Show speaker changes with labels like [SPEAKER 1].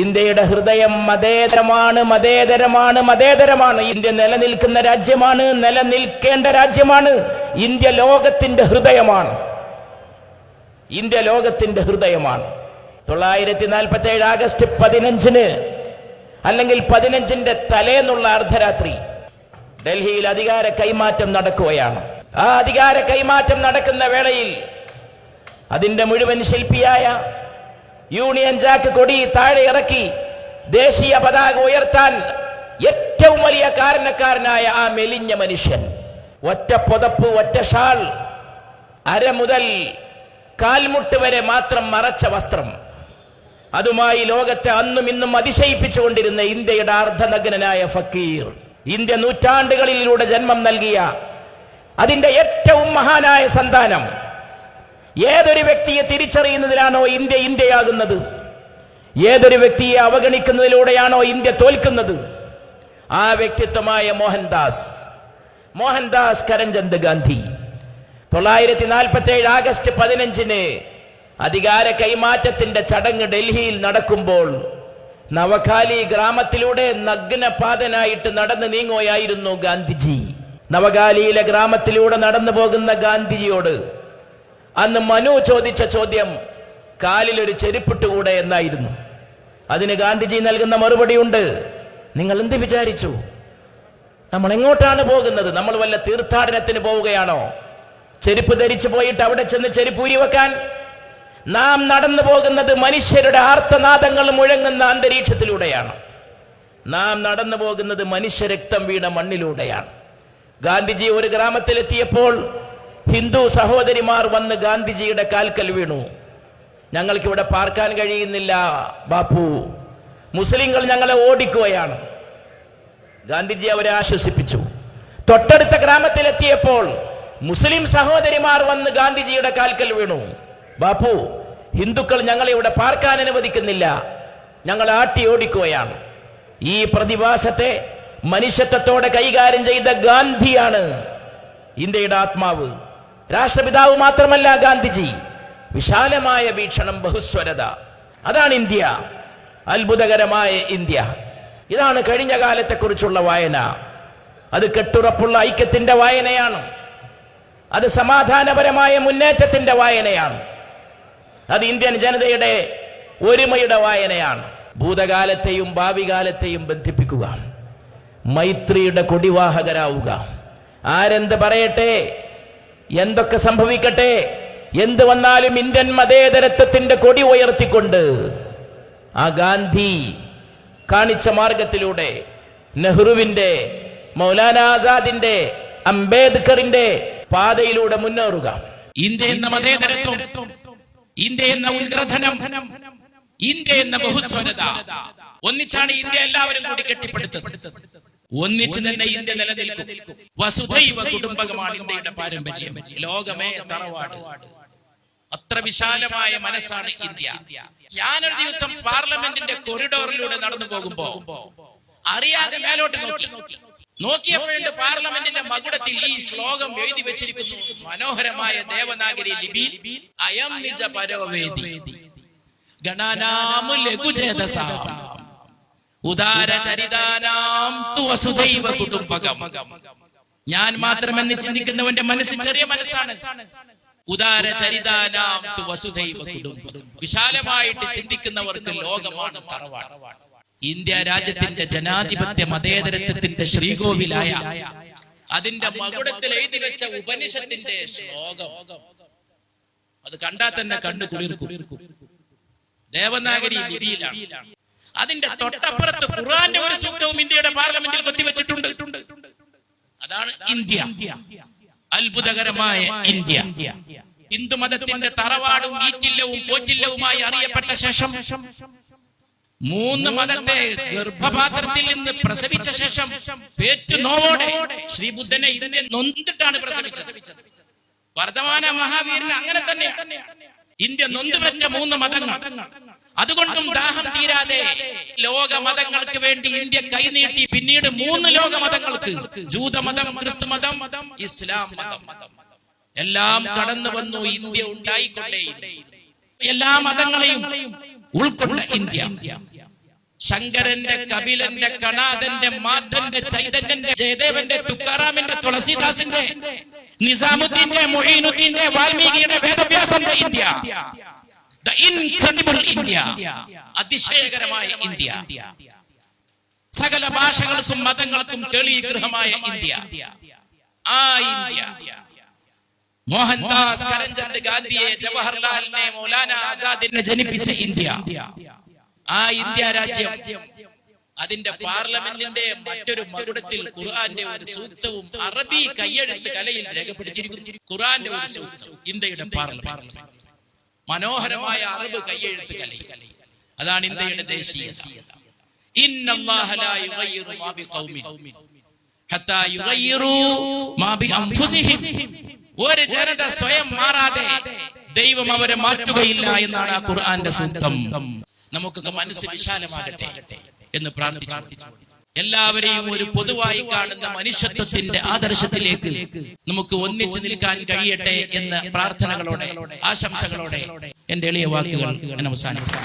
[SPEAKER 1] ഇന്ത്യയുടെ ഹൃദയം മതേതരമാണ് മതേതരമാണ് മതേതരമാണ്. ഇന്ത്യ നിലനിൽക്കുന്ന രാജ്യമാണ് നിലനിൽക്കേണ്ട രാജ്യമാണ്. ഇന്ത്യ ലോകത്തിന്റെ ഹൃദയമാണ്. ഇന്ത്യ ലോകത്തിന്റെ ഹൃദയമാണ്. തൊള്ളായിരത്തി നാൽപ്പത്തി ഏഴ് ആഗസ്റ്റ് പതിനഞ്ചിന് അല്ലെങ്കിൽ പതിനഞ്ചിന്റെ തലേന്നുള്ള അർദ്ധരാത്രി ഡൽഹിയിൽ അധികാര കൈമാറ്റം നടക്കുകയാണ്. ആ അധികാര കൈമാറ്റം നടക്കുന്ന വേളയിൽ അതിന്റെ മുഴുവൻ ശില്പിയായ യൂണിയൻ ജാക്ക് കൊടി താഴെ ഇറക്കി. ദേശീയ പതാക ഉയർത്താൻ ഏറ്റവും വലിയ കാരണക്കാരനായ ആ മെലിഞ്ഞ മനുഷ്യൻ. ഒറ്റ പുതപ്പ് ഒറ്റ ഷാൾ അര മുതൽ കാൽമുട്ട് വരെ മാത്രം മറച്ച വസ്ത്രം. അതുമായി ലോകത്തെ അന്നും ഇന്നും അതിശയിപ്പിച്ചുകൊണ്ടിരുന്ന ഇന്ത്യയുടെ അർദ്ധനഗ്നനായ ഫക്കീർ ഇന്ത്യ നൂറ്റാണ്ടുകളിലൂടെ ജന്മം നൽകിയ അതിന്റെ ഏറ്റവും മഹാനായ സന്താനം ഏതൊരു വ്യക്തിയെ തിരിച്ചറിയുന്നതിലാണോ ഇന്ത്യ ഇന്ത്യയാകുന്നത്? ഏതൊരു വ്യക്തിയെ അവഗണിക്കുന്നതിലൂടെയാണോ ഇന്ത്യ തോൽക്കുന്നത്? ആ വ്യക്തിത്വമായ മോഹൻദാസ്. മോഹൻദാസ് കരംചന്ദ് ഗാന്ധി. തൊള്ളായിരത്തി നാൽപ്പത്തി ഏഴ് ആഗസ്റ്റ് പതിനഞ്ചിന് അധികാര കൈമാറ്റത്തിന്റെ ചടങ്ങ് ഡൽഹിയിൽ നടക്കുമ്പോൾ നവഖാലി ഗ്രാമത്തിലൂടെ നഗ്നപാതനായിട്ട് നടന്നു നീങ്ങുകയായിരുന്നു ഗാന്ധിജി. നവഖാലിയിലെ ഗ്രാമത്തിലൂടെ നടന്നു പോകുന്ന ഗാന്ധിജിയോട് അന്ന് മനു ചോദിച്ച ചോദ്യം കാലിൽ ഒരു ചെരുപ്പിട്ടുകൂടെ എന്നായിരുന്നു. അതിന് ഗാന്ധിജി നൽകുന്ന മറുപടിയുണ്ട് നിങ്ങൾ എന്ത് വിചാരിച്ചു? നമ്മൾ എങ്ങോട്ടാണ് പോകുന്നത്? നമ്മൾ വല്ല തീർത്ഥാടനത്തിന് പോവുകയാണോ? ചെരുപ്പ് ധരിച്ചു പോയിട്ട് അവിടെ ചെന്ന് ചെരുപ്പ് ഉരിവെക്കാൻ നാം നടന്നു പോകുന്നത് മനുഷ്യരുടെ ആർത്തനാദങ്ങൾ മുഴങ്ങുന്ന അന്തരീക്ഷത്തിലൂടെയാണ്. നാം നടന്നു പോകുന്നത് മനുഷ്യരക്തം വീണ മണ്ണിലൂടെയാണ്. ഗാന്ധിജി ഒരു ഗ്രാമത്തിലെത്തിയപ്പോൾ ഹിന്ദു സഹോദരിമാർ വന്ന് ഗാന്ധിജിയുടെ കാൽക്കൽ വീണു. ഞങ്ങൾക്ക് ഇവിടെ പാർക്കാൻ കഴിയുന്നില്ല ബാപ്പു. മുസ്ലിങ്ങൾ ഞങ്ങളെ ഓടിക്കുകയാണ് ഗാന്ധിജി അവരെ ആശ്വസിപ്പിച്ചു. തൊട്ടടുത്ത ഗ്രാമത്തിലെത്തിയപ്പോൾ മുസ്ലിം സഹോദരിമാർ വന്ന് ഗാന്ധിജിയുടെ കാൽക്കൽ വീണു. ബാപ്പു ഹിന്ദുക്കൾ ഞങ്ങളെ ഇവിടെ പാർക്കാൻ അനുവദിക്കുന്നില്ല. ഞങ്ങൾ ആട്ടി ഓടിക്കുകയാണ് ഈ പ്രതിഭാസത്തെ മനുഷ്യത്വത്തോടെ കൈകാര്യം ചെയ്ത ഗാന്ധിയാണ് ഇന്ത്യയുടെ ആത്മാവ്. രാഷ്ട്രപിതാവ് മാത്രമല്ല ഗാന്ധിജി. വിശാലമായ വീക്ഷണം ബഹുസ്വരത. അതാണ് ഇന്ത്യ. അത്ഭുതകരമായ ഇന്ത്യ. ഇതാണ് കഴിഞ്ഞ കാലത്തെക്കുറിച്ചുള്ള വായന. അത് കെട്ടുറപ്പുള്ള ഐക്യത്തിന്റെ വായനയാണ്. അത് സമാധാനപരമായ മുന്നേറ്റത്തിന്റെ വായനയാണ്. അത് ഇന്ത്യൻ ജനതയുടെ ഒരുമയുടെ വായനയാണ്. ഭൂതകാലത്തെയും ഭാവി കാലത്തെയും ബന്ധിപ്പിക്കുക. മൈത്രിയുടെ കൊടിവാഹകരാവുക. ആരെന്ത് പറയട്ടെ? എന്തൊക്കെ സംഭവിക്കട്ടെ? എന്ത് വന്നാലും ഇന്ത്യൻ മതേതരത്വത്തിന്റെ കൊടി ഉയർത്തിക്കൊണ്ട് ആ ഗാന്ധി കാണിച്ച മാർഗത്തിലൂടെ നെഹ്റുവിന്റെ മൗലാന ആസാദിന്റെ അംബേദ്കറിന്റെ പാതയിലൂടെ മുന്നേറുക.
[SPEAKER 2] ഇന്ത്യ എന്ന മതേതരത്വം ഇന്ത്യ എന്ന ഉഗ്രധനം ഇന്ത്യ എന്ന ബഹുസ്വരത. ഒന്നിച്ചാണ് ഇന്ത്യ എല്ലാവരും കൂടി കെട്ടിപ്പടുത്തത്. ഒന്നിച്ച് തന്നെ ഇന്ത്യ നിലനിൽക്കും. വസുധൈവ കുടുംബകമാണ് ഇന്ത്യയുടെ പാരമ്പര്യം. ലോകമേ തറവാട്. അത്ര വിശാലമായ മനസ്സാണ് ഇന്ത്യ. ഞാനൊരു ദിവസം പാർലമെന്റിന്റെ കൊറിഡോറിലൂടെ നടന്നു പോകുമ്പോ അറിയാതെ മേലോട്ട് നോക്കി. നോക്കിയപ്പോഴുണ്ട് പാർലമെന്റിന്റെ മകുടത്തിൽ ഈ ശ്ലോകം എഴുതി വെച്ചിരിക്കുന്നു. മനോഹരമായ ദേവനാഗരി ലിപി. അയം നിജ പരോവേദി ഗണാനാമു ലഘുചേതസാം ഉദാരചരിതാനാം വസുദൈവ കുടുംബകം. ഞാൻ മാത്രമെന്ന് ചിന്തിക്കുന്നവന്റെ മനസ്സ് ചെറിയ മനസ്സാണ്. ഉദാരചരിതാനാം വസുദൈവ കുടുംബകം വിശാലമായിട്ട് ചിന്തിക്കുന്നവർക്ക് ലോകമാണ് തറവാണ് ഇന്ത്യ രാജ്യത്തിന്റെ ജനാധിപത്യ മതേതരത്വത്തിന്റെ ശ്രീകോവിലായ അതിന്റെ മകുടത്തിൽ എഴുതി വെച്ച ഉപനിഷത്തിന്റെ ശ്ലോകം. അത് കണ്ടാൽ തന്നെ കണ്ണു കുളിർക്കും. ദേവനാഗരി ലിപിയിലാണ്. അതിന്റെ തൊട്ടപ്പുറത്ത് ഖുർആന്റെ ഒരു സൂക്തവും ഇന്ത്യയുടെ പാർലമെന്റിൽ കൊത്തിവെച്ചിട്ടുണ്ട്. അതാണ് ഇന്ത്യ. അത്ഭുതകരമായ ഇന്ത്യ. ഹിന്ദുമതത്തിന്റെ തറവാടും ഈറ്റില്ലവും പോറ്റില്ലവുമായി അറിയപ്പെട്ട ശേഷം മൂന്ന് മതത്തെ ഗർഭപാത്രത്തിൽ നിന്ന് പ്രസവിച്ച ശേഷം പേറ്റുനോവോടെ ശ്രീബുദ്ധനെ ഇതിനെ നൊന്തിട്ടാണ് പ്രസവിച്ചത്. വർദ്ധമാന മഹാവീരൻ അങ്ങനെ തന്നെ ഇന്ത്യ നൊന്തുപറ്റ മൂന്ന് മതങ്ങൾ. അതുകൊണ്ടും ദാഹം തീരാതെ ലോക മതങ്ങൾക്ക് വേണ്ടി ഇന്ത്യ കൈനീട്ടി പിന്നീട് മൂന്ന് ലോക മതങ്ങൾക്ക് ജൂതമതം ക്രിസ്തു മതം. ഇസ്ലാം മതം. എല്ലാം കടന്നു വന്നു ഇന്ത്യ ഉണ്ടായിക്കൊണ്ടേ എല്ലാ മതങ്ങളെയും ഉൾക്കൊണ്ട ഇന്ത്യ. ശങ്കരന്റെ കപിലന്റെ കണാദന്റെ മാധന്റെ ചൈതന്യന്റെ ജയദേവന്റെ തുക്കാറാമിന്റെ തുളസിദാസിന്റെ നിസാമുദ്ദീന്റെ മൊഹീനുദ്ദീന്റെ വാൽമീകിയുടെ വേദവ്യാസന്റെ ഇന്ത്യ. ദ ഇൻക്രെഡിബിൾ ഇന്ത്യ അതിശയകരമായ ഇന്ത്യ. സകല ഭാഷകൾക്കും മതങ്ങൾക്കും തെളിഗൃഹമായ ഇന്ത്യ. ആ ഇന്ത്യ. മോഹൻദാസ് കരംചന്ദ് ഗാന്ധിയെ ജവഹർലാലിനെ മൗലാന ആസാദിനെ ജനിപ്പിച്ച ഇന്ത്യ. ആ ഇന്ത്യ രാജ്യം അതിന്റെ പാർലമെന്റിന്റെ മറ്റൊരു മകുടത്തിൽ ഖുർആന്റെ ഒരു സൂക്തവും അറബി കയ്യെഴുത്ത് കലയിൽ രേഖപ്പെടുത്തിയിരിക്കുന്നു. ഖുർആന്റെ ഒരു സൂക്തം ഇന്ത്യയുടെ പാർലമെന്റ്. മനോഹരമായ അറിവ് കൈയെഴുത്ത് കലി അതാണ് ഇന്ത്യയുടെ ദേശീയത. ഒരു ജനത സ്വയം മാറാതെ ദൈവം അവരെ മാറ്റുകയില്ല എന്നാണ് ആ ഖുർആന്റെ സൂക്തം നമുക്കൊക്കെ മനസ്സ് വിശാലമാകട്ടെ എന്ന് പ്രാർത്ഥിച്ചു. എല്ലാവരെയും ഒരു പൊതുവായി കാണുന്ന മനുഷ്യത്വത്തിന്റെ ആദർശത്തിലേക്ക് നമുക്ക് ഒന്നിച്ചു നിൽക്കാൻ കഴിയട്ടെ എന്ന പ്രാർത്ഥനകളോടെ ആശംസകളോടെ എന്റെ എളിയ വാക്കുകൾ ഞാൻ അവസാനിപ്പിക്കും.